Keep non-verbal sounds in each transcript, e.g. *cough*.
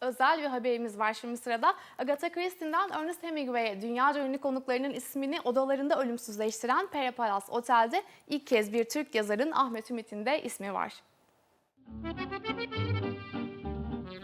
özel bir haberimiz var şimdi sırada. Agatha Christie'den Ernest Hemingway'e dünyaca ünlü konuklarının ismini odalarında ölümsüzleştiren Pere Palace Otel'de ilk kez bir Türk yazarın Ahmet Ümit'in de ismi var.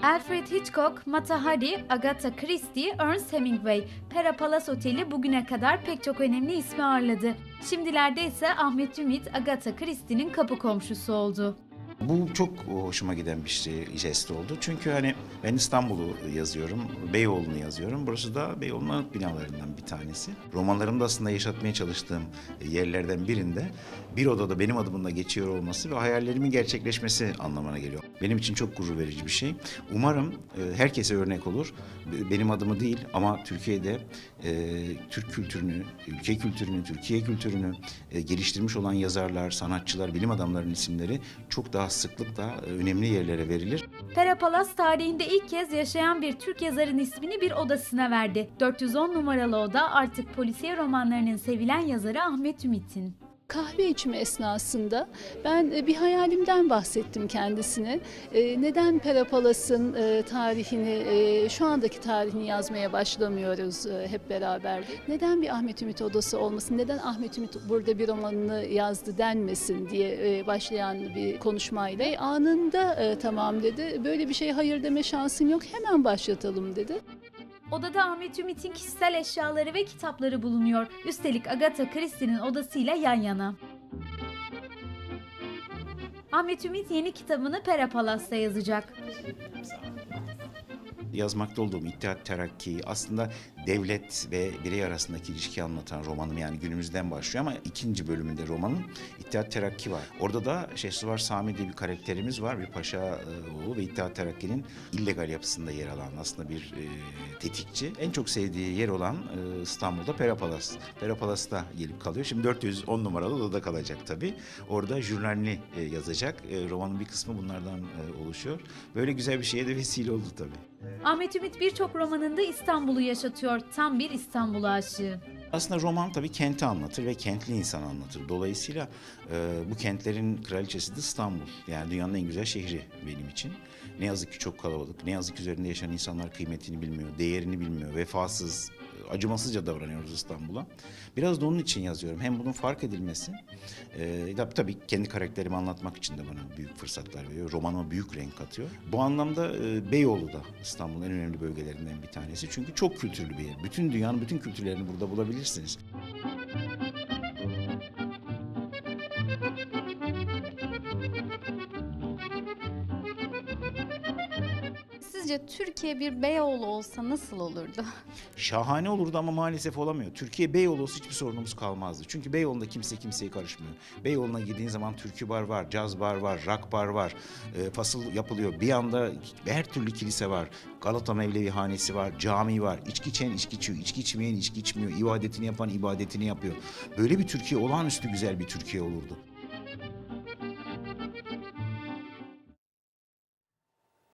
Alfred Hitchcock, Mata Hari, Agatha Christie, Ernest Hemingway, Pera Palace Oteli bugüne kadar pek çok önemli ismi ağırladı. Şimdilerde ise Ahmet Ümit, Agatha Christie'nin kapı komşusu oldu. Bu çok hoşuma giden bir şey, jest oldu. Çünkü hani ben İstanbul'u yazıyorum, Beyoğlu'nu yazıyorum. Burası da Beyoğlu'nun binalarından bir tanesi. Romanlarımda aslında yaşatmaya çalıştığım yerlerden birinde bir odada benim adımın da geçiyor olması ve hayallerimin gerçekleşmesi anlamına geliyor. Benim için çok gurur verici bir şey. Umarım e, herkese örnek olur. Benim adımı değil ama Türkiye'de e, Türk kültürünü, ülke kültürünü, Türkiye kültürünü e, geliştirmiş olan yazarlar, sanatçılar, bilim adamlarının isimleri çok daha sıklıkla e, önemli yerlere verilir. Pera Palace tarihinde ilk kez yaşayan bir Türk yazarın ismini bir odasına verdi. 410 numaralı oda artık polisiye romanlarının sevilen yazarı Ahmet Ümit'in. Kahve içme esnasında ben e, bir hayalimden bahsettim kendisine. E, Neden Perapalas'ın e, tarihini, şu andaki tarihini yazmaya başlamıyoruz hep beraber? Neden bir Ahmet Ümit odası olmasın? Neden Ahmet Ümit burada bir romanını yazdı denmesin diye başlayan bir konuşmayla anında tamam dedi. Böyle bir şey hayır deme şansım yok. Hemen başlatalım dedi. Odada Ahmet Ümit'in kişisel eşyaları ve kitapları bulunuyor. Üstelik Agatha Christie'nin odasıyla yan yana. Ahmet Ümit yeni kitabını Pera Palace'ta yazacak. Yazmakta olduğum İttihat Terakki aslında devlet ve birey arasındaki ilişkiyi anlatan romanım yani günümüzden başlıyor ama ikinci bölümünde romanın İttihat Terakki var. Orada da Şehsuvar Sami diye bir karakterimiz var. Bir paşa e, oğlu ve İttihat Terakki'nin illegal yapısında yer alan aslında bir e, tetikçi. En çok sevdiği yer olan e, İstanbul'da Pera Palace. Pera Palace'da gelip kalıyor. Şimdi 410 numaralı odada kalacak tabii. Orada jurnalini e, yazacak. E, romanın bir kısmı bunlardan e, oluşuyor. Böyle güzel bir şeye de vesile oldu tabii. Ahmet Ümit birçok romanında İstanbul'u yaşatıyor. Tam bir İstanbul aşığı. Aslında roman tabii kenti anlatır ve kentli insan anlatır. Dolayısıyla e, bu kentlerin kraliçesi de İstanbul. Yani dünyanın en güzel şehri benim için. Ne yazık ki çok kalabalık. Ne yazık ki üzerinde yaşayan insanlar kıymetini bilmiyor, değerini bilmiyor. Vefasız, acımasızca davranıyoruz İstanbul'a. Biraz da onun için yazıyorum. Hem bunun fark edilmesi, e, tabii, kendi karakterimi anlatmak için de bana büyük fırsatlar veriyor. Romanıma büyük renk katıyor. Bu anlamda e, Beyoğlu da İstanbul'un en önemli bölgelerinden bir tanesi. Çünkü çok kültürlü bir yer. Bütün dünyanın bütün kültürlerini burada bulabilirsiniz. Sizce Türkiye bir Beyoğlu olsa nasıl olurdu? *laughs* Şahane olurdu ama maalesef olamıyor. Türkiye Beyoğlu olsa hiçbir sorunumuz kalmazdı. Çünkü Beyoğlu'nda kimse kimseye karışmıyor. Beyoğlu'na girdiğin zaman türkü bar var, caz bar var, rock bar var. E, fasıl yapılıyor. Bir anda her türlü kilise var. Galata Mevlevi Hanesi var, cami var. İçki içen içki içiyor, içki içmeyen içki içmiyor. İbadetini yapan ibadetini yapıyor. Böyle bir Türkiye olağanüstü güzel bir Türkiye olurdu.